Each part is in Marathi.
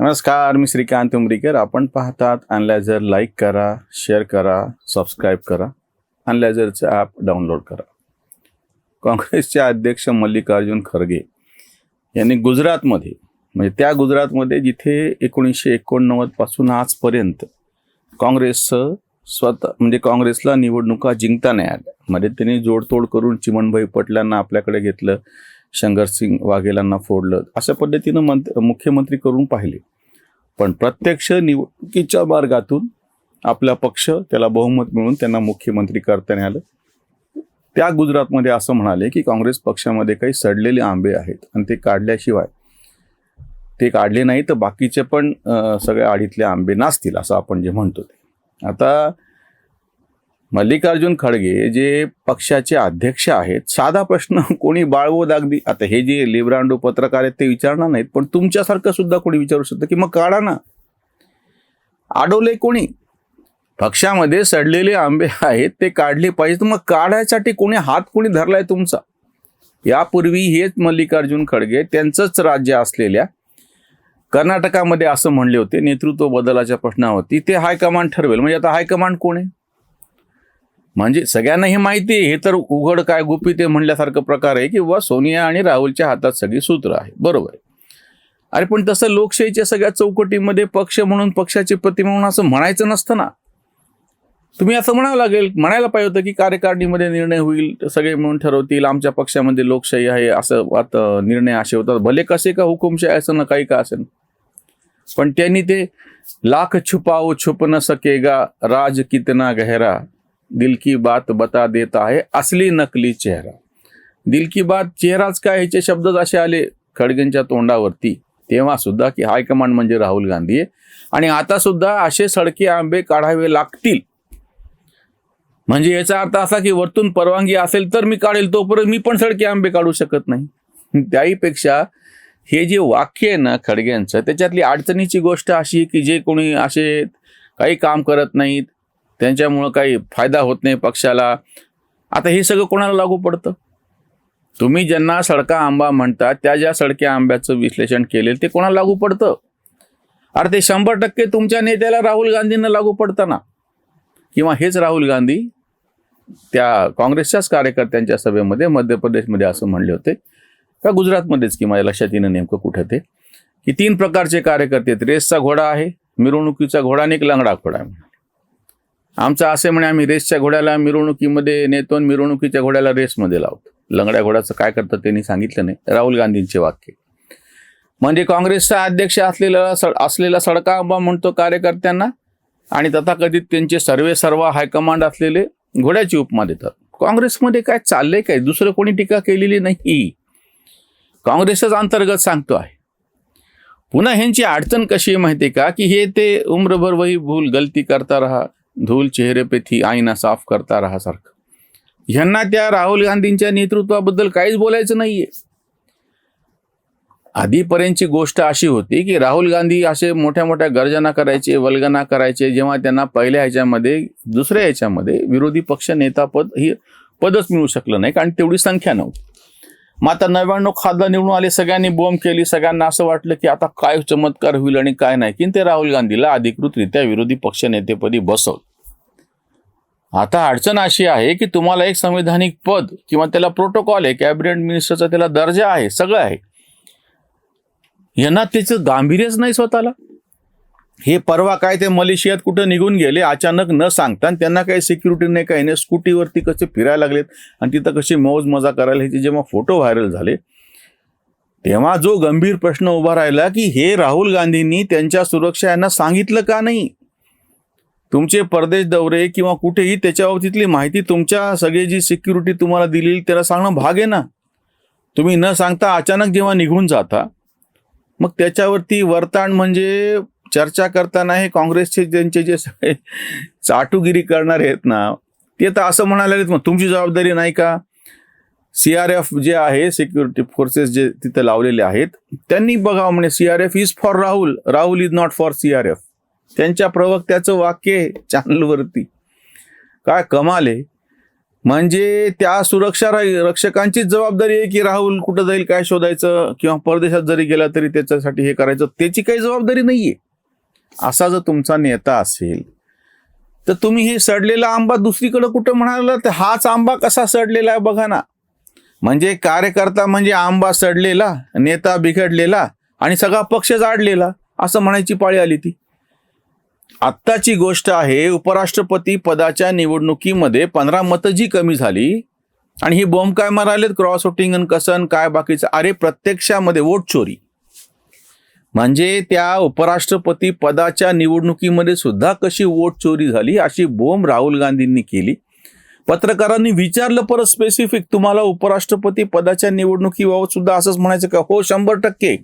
नमस्कार मी श्रीकांत उमरीकर. आपण पाहतात अनलायझर लाईक करा शेअर करा सबस्क्राईब करा. अनलायझरचं ॲप डाउनलोड करा. काँग्रेसचे अध्यक्ष मल्लिकार्जुन खरगे यांनी गुजरातमध्ये म्हणजे त्या गुजरातमध्ये जिथे एकोणीसशे एकोणनव्वदपासून आजपर्यंत काँग्रेसचं स्वतः म्हणजे काँग्रेसला निवडणुका जिंकता नाही आल्या. म्हणजे त्यांनी जोडतोड करून चिमणभाई पटलांना आपल्याकडे घेतलं शंकरसिंग वाघेलांना फोडलं अशा पद्धतीनं मंत मुख्यमंत्री करून पाहिले. पण प्रत्यक्ष निवडणुकीच्या मार्गातून आपला पक्ष त्याला बहुमत मिळून त्यांना मुख्यमंत्री करताना आलं. त्या गुजरातमध्ये असं म्हणाले की काँग्रेस पक्षामध्ये काही सडलेले आंबे आहेत आणि ते काढल्याशिवाय ते काढले नाही तर बाकीचे पण सगळ्या आडीतले आंबे नासतील असं आपण जे म्हणतो ते. आता मल्लिकार्जुन खडगे जे पक्षाचे अध्यक्ष आहेत साधा प्रश्न कोणी बाळवत अगदी आता हे जे लिब्रांडो पत्रकार आहेत ते विचारणार नाहीत पण तुमच्यासारखं सुद्धा कोणी विचारू शकतं की मग काढा ना. अडवले कोणी? पक्षामध्ये सडलेले आंबे आहेत ते काढले पाहिजे मग काढायसाठी कोणी हात कोणी धरलाय तुमचा? यापूर्वी हेच मल्लिकार्जुन खडगे त्यांचंच राज्य असलेल्या कर्नाटकामध्ये असं म्हणले होते नेतृत्व बदलाच्या प्रश्नावरती. ते हायकमांड ठरवेल. म्हणजे आता हायकमांड कोण आहे? म्हणजे सगळ्यांना हे माहिती आहे हे तर उघड काय गुपित आहे म्हणल्यासारखं प्रकार आहे की वा सोनिया आणि राहुलच्या हातात सगळी सूत्र आहे. बरोबर आहे. अरे पण तसं लोकशाहीच्या सगळ्या चौकटीमध्ये पक्ष म्हणून पक्षाचे प्रतिमा म्हणून असं म्हणायचं नसतं ना. तुम्ही असं म्हणावं लागेल म्हणायला पाहिजे होतं की कार्यकारिणीमध्ये निर्णय होईल सगळे म्हणून ठरवतील आमच्या पक्षामध्ये लोकशाही आहे असं आता निर्णय असे होतात. भले कसे का हुकुमशाही असं ना काही का असेल. पण त्यांनी ते लाख छुपाओ छुप न सकेगा राज कितना गहरा. दिल की बात बता देता है असली नकली चेहरा. दिल की बात चेहराच काय? ह्याचे शब्दच असे आले खडगेंच्या तोंडावरती. तेव्हा सुद्धा की हायकमांड म्हणजे राहुल गांधी आहे. आणि आता सुद्धा असे सडके आंबे काढावे लागतील. म्हणजे याचा अर्थ असा की वरतून परवानगी असेल तर मी काढेल तोपर्यंत मी पण सडके आंबे काढू शकत नाही. त्याहीपेक्षा हे जे वाक्य आहे ना खडग्यांचं त्याच्यातली अडचणीची गोष्ट अशी की जे कोणी असे काही काम करत नाहीत त्यांच्यामुळं काही फायदा होत नाही पक्षाला. आता हे सगळं कोणाला लागू पडतं? तुम्ही ज्यांना सडका आंबा म्हणतात त्या ज्या सडक्या आंब्याचं विश्लेषण केलेलं ते कोणाला लागू पडतं? अरे ते शंभर टक्के तुमच्या नेत्याला राहुल गांधींना लागू पडतं ना किंवा हेच राहुल गांधी त्या काँग्रेसच्याच कार्यकर्त्यांच्या सभेमध्ये मध्य प्रदेशमध्ये असं म्हणले होते. का गुजरातमध्येच की माझ्या लक्षात येणं नेमकं कुठं ते? की तीन प्रकारचे कार्यकर्ते आहेत. रेसचा घोडा आहे मिरवणुकीचा घोडा आणि एक लंगडा घोडा आहे. आमचं असे म्हणे आम्ही रेसच्या घोड्याला मिरवणुकीमध्ये नेतो आणि मिरवणुकीच्या घोड्याला रेसमध्ये लावतो. लंगड्या घोड्याचं काय करतात त्यांनी सांगितलं नाही. राहुल गांधींचे वाक्य. म्हणजे काँग्रेसचा अध्यक्ष असलेला सड असलेला सडका म्हणतो कार्यकर्त्यांना आणि तथाकथित त्यांचे सर्वे सर्व हायकमांड असलेले घोड्याची उपमा देतात. काँग्रेसमध्ये काय चाललंय काय? दुसरं कोणी टीका केलेली नाही. काँग्रेसच अंतर्गत सांगतो आहे. पुन्हा ह्यांची अडचण कशी आहे माहिती आहे का? की हे ते उम्रभर वही भूल गलती करता रहा. धूल चेहरे पे थी आईना साफ करता रहा सारखं. ह्यांना त्या राहुल गांधींच्या नेतृत्वाबद्दल काहीच बोलायचं नाहीये. आधीपर्यंतची गोष्ट अशी होती की राहुल गांधी असे मोठ्या मोठ्या गर्जना करायचे वल्गना करायचे जेव्हा त्यांना पहिल्या ह्याच्यामध्ये दुसऱ्या ह्याच्यामध्ये विरोधी पक्ष नेता पद ही पदच मिळू शकलं नाही कारण तेवढी संख्या नव्हती. मग आता नव्याण्णव खासदार निवडून आले सगळ्यांनी बोंब केली सगळ्यांना असं वाटलं की आता काय चमत्कार होईल आणि काय नाही. की ते राहुल गांधीला अधिकृतरित्या विरोधी पक्ष नेतेपदी बसवलं. आता अडचण अशी आहे की तुम्हाला एक संवैधानिक पद किंवा त्याला प्रोटोकॉल आहे कॅबिनेट मिनिस्टरचा त्याला दर्जा आहे सगळं आहे. यांना त्याचं गांभीर्यच नाही स्वतःला. हे परवा काय ते मलेशियात कुठं निघून गेले अचानक न सांगता आणि त्यांना काही सिक्युरिटी नाही काही नाही स्कूटीवरती कसे फिरायला लागलेत आणि तिथं कसे मौज मजा करायला ह्याचे जेव्हा फोटो व्हायरल झाले तेव्हा जो गंभीर प्रश्न उभा राहिला की हे राहुल गांधींनी त्यांच्या सुरक्षा यांना सांगितलं का नाही? तुमचे परदेश दौरे किंवा कुठेही त्याच्या बाबतीतली माहिती तुमच्या सगळी जी सिक्युरिटी तुम्हाला दिलेली त्याला सांगणं भाग आहे ना. तुम्ही न सांगता अचानक जेव्हा निघून जाता मग त्याच्यावरती वर्ताण म्हणजे चर्चा करताना हे काँग्रेसचे ज्यांचे जे सगळे चाटुगिरी करणारे आहेत ना ते तर असं म्हणाले आहेत, मग तुमची जबाबदारी नाही का? सी आर एफ जे आहे सिक्युरिटी फोर्सेस जे तिथे लावलेले आहेत त्यांनी बघावं म्हणे C R F is for Rahul Rahul is not for C R F त्यांच्या प्रवक्त्याचं वाक्य आहे चॅनलवरती. काय कमाल आहे. म्हणजे त्या सुरक्षा रक्षकांचीच जबाबदारी आहे की राहुल कुठं जाईल काय शोधायचं किंवा परदेशात जरी गेला तरी त्याच्यासाठी हे करायचं त्याची काही जबाबदारी नाहीये. असा जर तुमचा नेता असेल तर तुम्ही हे सडलेला आंबा दुसरीकडे कुठं म्हणाला? तर हाच आंबा कसा सडलेला आहे बघा ना. म्हणजे कार्यकर्ता म्हणजे आंबा सडलेला नेता बिघडलेला आणि सगळा पक्ष जाडलेला असं म्हणायची पाळी आली ती. आत्ताची गोष्ट आहे उपराष्ट्रपती पदाच्या निवडणुकीमध्ये पंधरा मतं जी कमी झाली आणि ही बॉम्ब काय मारालेत क्रॉस वोटिंग कसन काय बाकीचं? अरे प्रत्यक्षामध्ये वोट चोरी. म्हणजे त्या उपराष्ट्रपती पदाच्या निवडणुकीमध्ये सुद्धा कशी वोट चोरी झाली अशी बोंब राहुल गांधींनी केली. पत्रकारांनी विचारलं परत स्पेसिफिक तुम्हाला उपराष्ट्रपती पदाच्या निवडणुकीबाबत सुद्धा असंच म्हणायचं का? हो शंभर टक्के.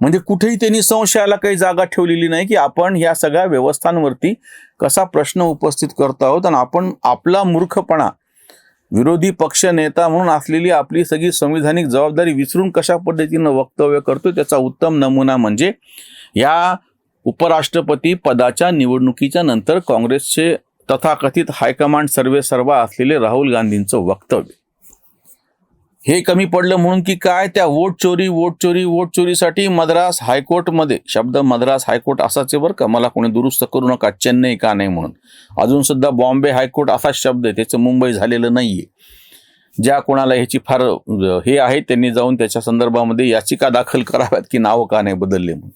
म्हणजे कुठेही त्यांनी संशयाला काही जागा ठेवलेली नाही की आपण ह्या सगळ्या व्यवस्थांवरती कसा प्रश्न उपस्थित करतो आहोत आणि आपण आपला मूर्खपणा विरोधी पक्ष नेता म्हणून असलेली आपली सगळी संविधानिक जबाबदारी विसरून कशा पद्धतीनं वक्तव्य करतो त्याचा उत्तम नमुना म्हणजे या उपराष्ट्रपती पदाच्या निवडणुकीच्या नंतर काँग्रेसचे तथाकथित हायकमांड सर्वे सर्वा असलेले राहुल गांधींचं वक्तव्य. हे कमी पडलं म्हणून की काय? त्या वोट चोरी वोट चोरी वोट चोरीसाठी मद्रास हायकोर्टमध्ये शब्द मद्रास हायकोर्ट असाच आहे बरं का? मला कोणी दुरुस्त करू नका चेन्नई का नाही म्हणून. अजून सुद्धा बॉम्बे हायकोर्ट असाच शब्द आहे त्याचं मुंबई झालेलं नाहीये. ज्या कोणाला ह्याची फार हे आहे त्यांनी जाऊन त्याच्या संदर्भामध्ये याचिका दाखल कराव्यात की नावं का नाही बदलले म्हणून.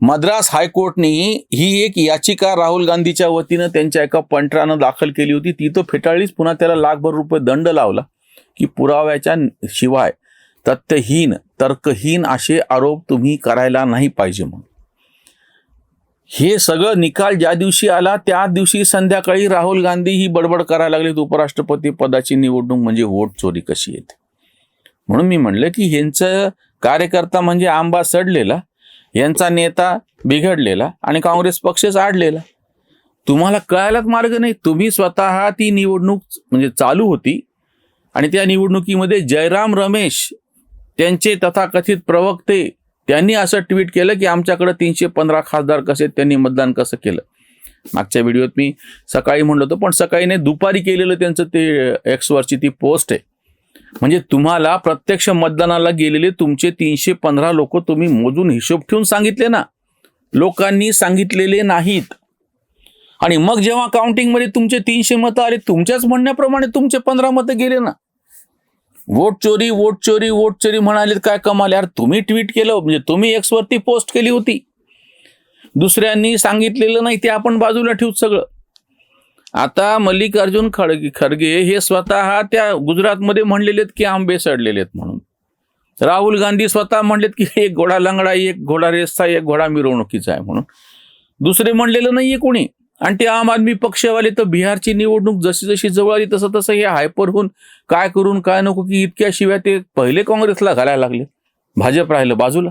मद्रास हायकोर्टने ही एक याचिका राहुल गांधीच्या वतीनं त्यांच्या एका पंटरानं दाखल केली होती. ती तो फेटाळलीच पुन्हा त्याला लाखभर रुपये दंड लावला. की पुराव्याच्या शिवाय तथ्यहीन तर्कहीन असे आरोप तुम्ही करायला नाही पाहिजे म्हणून. हे सगळं निकाल ज्या दिवशी आला त्या दिवशी संध्याकाळी राहुल गांधी ही बडबड करायला लागलीत उपराष्ट्रपती पदाची निवडणूक म्हणजे वोट चोरी कशी येते? म्हणून मी म्हणलं की यांचं कार्यकर्ता म्हणजे आंबा सडलेला यांचा नेता बिघडलेला आणि काँग्रेस पक्षच आडलेला तुम्हाला कळायलाच मार्ग नाही. तुम्ही स्वतः ती निवडणूक म्हणजे चालू होती आणि त्या निवडणुकीमध्ये जयराम रमेश त्यांचे तथाकथित प्रवक्ते त्यांनी असं ट्विट केलं की आमच्याकडे तीनशे पंधरा खासदार कसे त्यांनी मतदान कसं केलं. मागच्या व्हिडिओत मी सकाळी म्हणलं होतं पण सकाळी नाही दुपारी केलेलं त्यांचं ते एक्सवरची ती पोस्ट आहे. म्हणजे तुम्हाला प्रत्यक्ष मतदानाला गेलेले तुमचे तीनशे पंधरा लोक तुम्ही मोजून हिशोब ठेवून सांगितले ना. लोकांनी सांगितलेले नाहीत. आणि मग जेव्हा काउंटिंगमध्ये तुमचे तीनशे मतं आले तुमच्याच म्हणण्याप्रमाणे तुमचे पंधरा मतं गेले ना. वोट चोरी वोट चोरी वोट चोरी म्हणाले काय कमाल यार तुम्ही ट्विट केलं म्हणजे तुम्ही एक्सवरती वरती पोस्ट केली होती. दुसऱ्यांनी सांगितलेलं नाही ते आपण बाजूला ठेवू सगळं. आता मल्लिकार्जुन खडगे खरगे हे स्वतः त्या गुजरातमध्ये म्हणलेले आहेत की आंबे सडलेले आहेत म्हणून. राहुल गांधी स्वतः म्हणलेत की एक घोडा लंगडा एक घोडा रेसचा एक घोडा मिरवणुकीचा आहे म्हणून. दुसरे म्हणलेलं नाहीये कोणी. आणि ते आम आदमी पक्षवाले तर बिहारची निवडणूक जशी जशी जवळ आली तसं तसं हे हायपर होऊन काय करून काय नको की इतक्या शिवाय ते पहिले काँग्रेसला घालायला लागले. भाजप राहिलं बाजूला.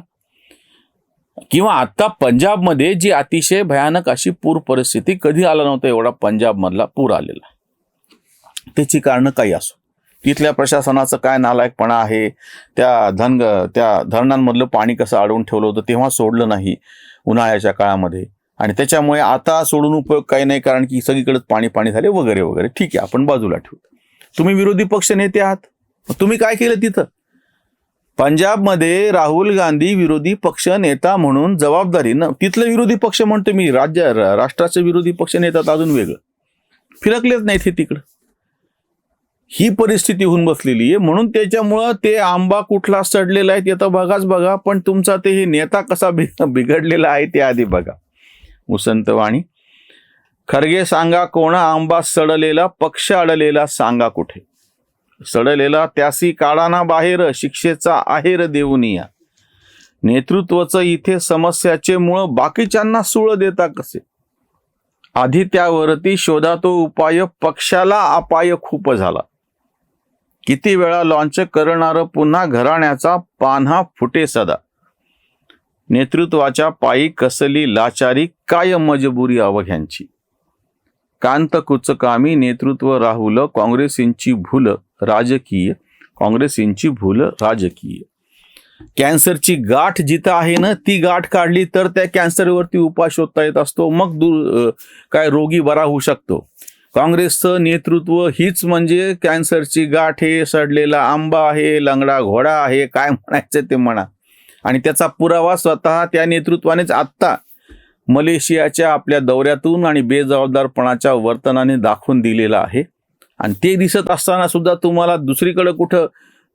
किंवा आता पंजाबमध्ये जी अतिशय भयानक अशी पूर परिस्थिती कधी आला नव्हता एवढा पंजाबमधला पूर आलेला. त्याची कारणं काही असो. तिथल्या प्रशासनाचं काय नालायकपणा आहे त्या धन त्या धरणांमधलं पाणी कसं अडवून ठेवलं होतं तेव्हा सोडलं नाही उन्हाळ्याच्या काळामध्ये. आणि त्याच्यामुळे आता सोडून उपयोग काही नाही कारण की सगळीकडेच पाणी पाणी झाले वगैरे वगैरे. ठीक आहे आपण बाजूला ठेवू. तुम्ही विरोधी पक्ष नेते आहात. तुम्ही काय केलं तिथं? पंजाबमध्ये राहुल गांधी विरोधी पक्ष नेता म्हणून जबाबदारी ना तिथलं विरोधी पक्ष म्हणतो मी राज्य राष्ट्राचे विरोधी पक्ष नेतात अजून वेगळं. फिरकलेच नाहीत हे तिकडं. ही परिस्थिती होऊन बसलेली आहे. म्हणून त्याच्यामुळं ते आंबा कुठला सडलेला आहे ते तर बघाच बघा पण तुमचा ते हे नेता कसा बिघडलेला आहे ते आधी बघा. उसंतवाणी खरगे सांगा कोणा आंबा सडलेला पक्ष अडलेला सांगा कुठे? सडलेला त्यासी काढाना बाहेर शिक्षेचा आहेर देऊनिया नेतृत्वाचं इथे समस्याचे मुळ बाकीच्यांना सुळ देता कसे? आधी त्यावरती शोधा तो उपाय पक्षाला अपाय खूप झाला. किती वेळा लॉन्च करणार पुन्हा घराण्याचा पान्हा फुटे सदा. नेतृत्वाच्या पायी कसली लाचारी काय मजबुरी अवघ्यांची कांत कुचकामी नेतृत्व राहुल काँग्रेसींची भूल राजकीय काँग्रेसींची भूल राजकीय. कॅन्सरची गाठ जिथं आहे ना ती गाठ काढली तर त्या कॅन्सरवरती उपाय शोधता येत असतो मग दूर काय रोगी बरा होऊ शकतो. काँग्रेसचं नेतृत्व हीच म्हणजे कॅन्सरची गाठ हे सडलेला आंबा आहे लंगडा घोडा आहे काय म्हणायचं ते म्हणा. आणि त्याचा पुरावा स्वतः त्या नेतृत्वानेच आत्ता मलेशियाच्या आपल्या दौऱ्यातून आणि बेजबाबदारपणाच्या वर्तनाने दाखवून दिलेला आहे. आणि ते दिसत असताना सुद्धा तुम्हाला दुसरीकडे कुठं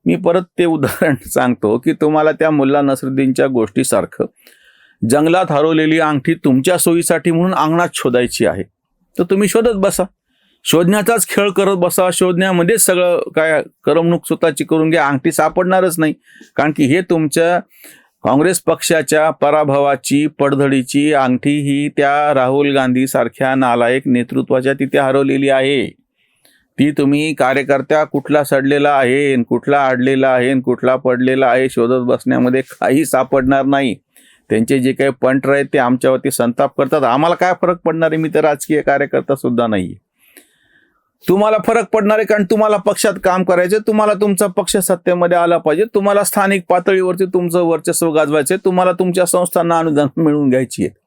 मी परत ते उदाहरण सांगतो की तुम्हाला त्या मुल्ला नसरुद्दीनच्या गोष्टीसारखं जंगलात हरवलेली अंगठी तुमच्या सोयीसाठी म्हणून अंगणात शोधायची आहे. तर तुम्ही शोधत बसा. शोधण्याचाच खेळ करत बसा. शोधण्यामध्येच सगळं काय करमणूक स्वतःची करून घ्या. अंगठी सापडणारच नाही. कारण की हे तुमच्या काँग्रेस पक्षाच्या पराभवाची पडधडीची अंगठी ही त्या राहुल गांधी सारख्या नालायक नेतृत्वाच्या तिथे हरवलेली आहे. ती तुम्ही कार्यकर्त्या कुठला सडलेला आहे कुठला अडलेला आहे कुठला पडलेला आहे शोधत बसण्यामध्ये काही सापडणार नाही. त्यांचे जे काही पंटर आहेत ते आमच्यावरती संताप करतात. आम्हाला काय फरक पडणार आहे? मी तर राजकीय कार्यकर्ता सुद्धा नाही तुम्हाला फरक पडणार आहे कारण तुम्हाला पक्षात काम करायचे तुम्हाला तुमचा पक्ष सत्तेमध्ये आला पाहिजे. तुम्हाला स्थानिक पातळीवरती तुमचं वर्चस्व गाजवायचे तुम्हाला तुमच्या संस्थांना अनुदान मिळवून घ्यायची आहे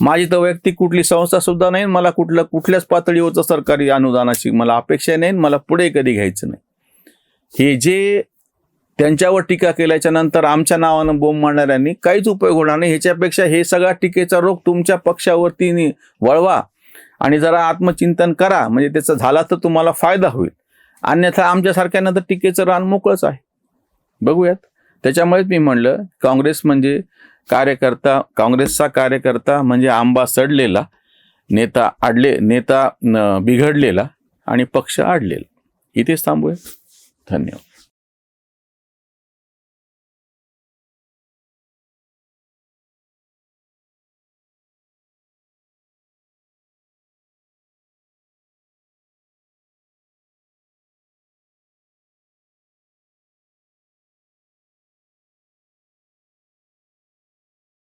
माझी तर वैयक्तिक कुठली संस्था सुद्धा नाही. मला कुठलं कुठल्याच पातळीवरचं सरकारी अनुदानाची मला अपेक्षा नाही मला पुढे कधी घ्यायचं नाही. हे जे त्यांच्यावर टीका केल्याच्यानंतर आमच्या नावानं बोंब मारणाऱ्यांनी काहीच उपयोग होणार नाही. ह्याच्यापेक्षा हे सगळा टीकेचा रोग तुमच्या पक्षावरती वळवा. आणि जरा आत्मचिंतन करा. म्हणजे त्याचा झाला तर तुम्हाला फायदा होईल. अन्यथा आमच्यासारख्यांना तर टीकेचं रान मोकळंच आहे. बघूयात. त्याच्यामुळेच मी म्हणलं काँग्रेस म्हणजे कार्यकर्ता काँग्रेसचा कार्यकर्ता म्हणजे आंबा सडलेला नेता आडले नेता बिघडलेला आणि पक्ष आडलेला. इथेच थांबूया. धन्यवाद.